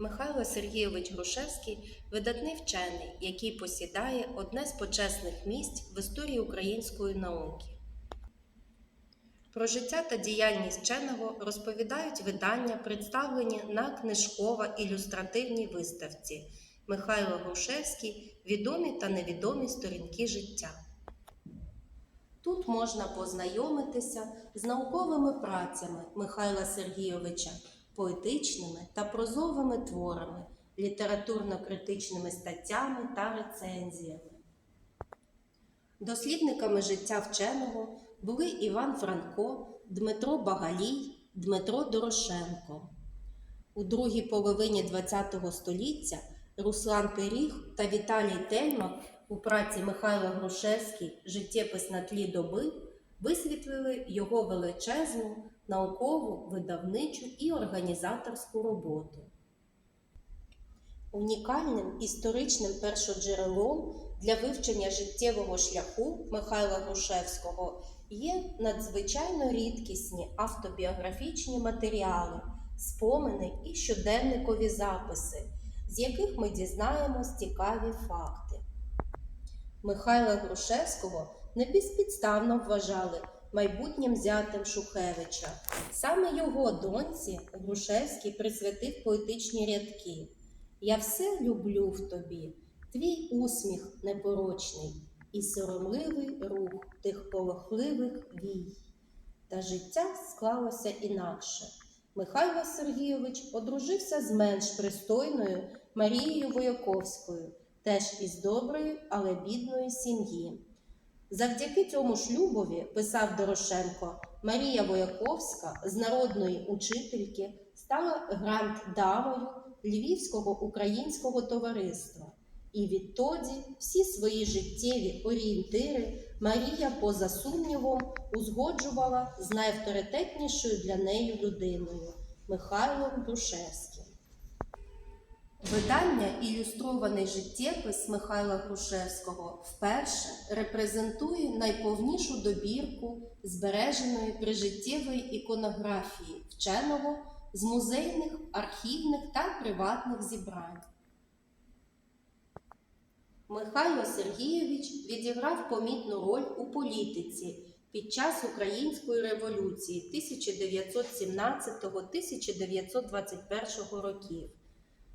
Михайло Сергійович Грушевський видатний вчений, який посідає одне з почесних місць в історії української науки. Про життя та діяльність вченого розповідають видання, представлені на книжково-ілюстративній виставці Михайло Грушевський Відомі та невідомі сторінки життя. Тут можна познайомитися з науковими працями Михайла Сергійовича, поетичними та прозовими творами, літературно-критичними статтями та рецензіями. Дослідниками життя вченого були Іван Франко, Дмитро Багалій, Дмитро Дорошенко. У другій половині ХХ століття Руслан Пиріг та Віталій Тельмак у праці Михайла Грушевський Життєпис на тлі доби висвітлили його величезну наукову, видавничу і організаторську роботу. Унікальним історичним першоджерелом для вивчення життєвого шляху Михайла Грушевського є надзвичайно рідкісні автобіографічні матеріали, спомини і щоденникові записи, з яких ми дізнаємось цікаві факти. Михайла Грушевського не безпідставно вважали майбутнім зятем Шухевича. Саме його доньці Грушевський присвятив поетичні рядки. Я все люблю в тобі, твій усміх непорочний і соромливий рух тих полохливих вій. Та життя склалося інакше. Михайло Сергійович одружився з менш пристойною Марією Вояковською, теж із доброї, але бідної сім'ї. Завдяки цьому шлюбові, писав Дорошенко, Марія Вояковська з народної учительки стала гранд-дамою Львівського українського товариства. І відтоді всі свої життєві орієнтири Марія, поза сумнівом, узгоджувала з найавторитетнішою для неї людиною Михайлом Грушевським. Видання Ілюстрований життєпис Михайла Грушевського вперше репрезентує найповнішу добірку збереженої прижиттєвої іконографії вченого з музейних, архівних та приватних зібрань. Михайло Сергійович відіграв помітну роль у політиці під час Української революції 1917-1921 років.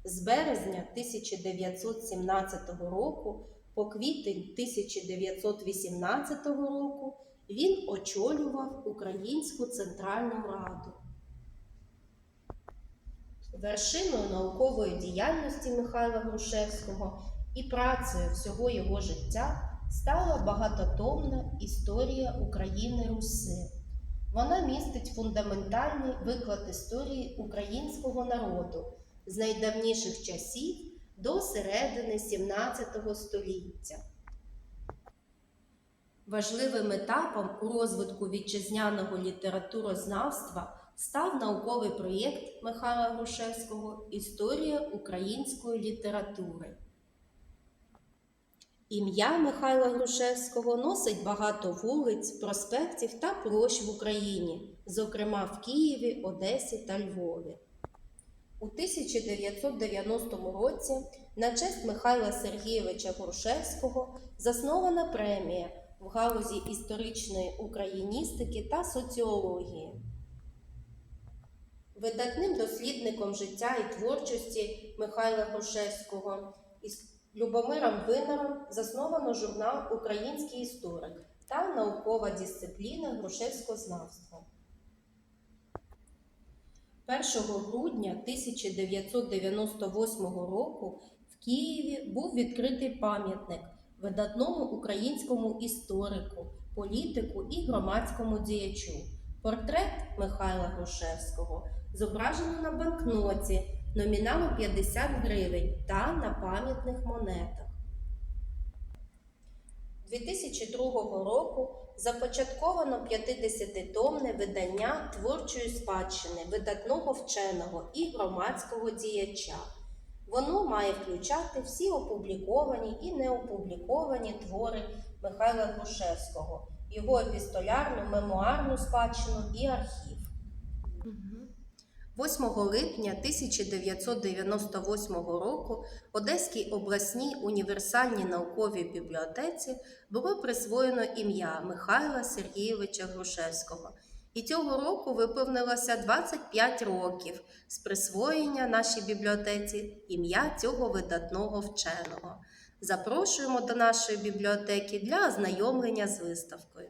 З березня 1917 року по квітень 1918 року він очолював Українську Центральну Раду. Вершиною наукової діяльності Михайла Грушевського і працею всього його життя стала багатотомна історія України Руси. Вона містить фундаментальний виклад історії українського народу з найдавніших часів до середини XVII століття. Важливим етапом у розвитку вітчизняного літературознавства став науковий проєкт Михайла Грушевського Історія української літератури. Ім'я Михайла Грушевського носить багато вулиць, проспектів та площ в Україні, зокрема в Києві, Одесі та Львові. У 1990 році на честь Михайла Сергійовича Грушевського заснована премія в галузі історичної україністики та соціології. Видатним дослідником життя і творчості Михайла Грушевського із Любомиром Винером засновано журнал Український історик та наукова дисципліна Грушевськознавство. 1 грудня 1998 року в Києві був відкритий пам'ятник видатному українському історику, політику і громадському діячу. Портрет Михайла Грушевського зображено на банкноті номіналом 50 гривень та на пам'ятних монетах. 2002 року започатковано 50-томне видання творчої спадщини видатного вченого і громадського діяча. Воно має включати всі опубліковані і неопубліковані твори Михайла Грушевського, його епістолярну, мемуарну спадщину і архів. 8 липня 1998 року Одеській обласній універсальній науковій бібліотеці було присвоєно ім'я Михайла Сергійовича Грушевського. І цього року виповнилося 25 років з присвоєння нашій бібліотеці ім'я цього видатного вченого. Запрошуємо до нашої бібліотеки для ознайомлення з виставкою.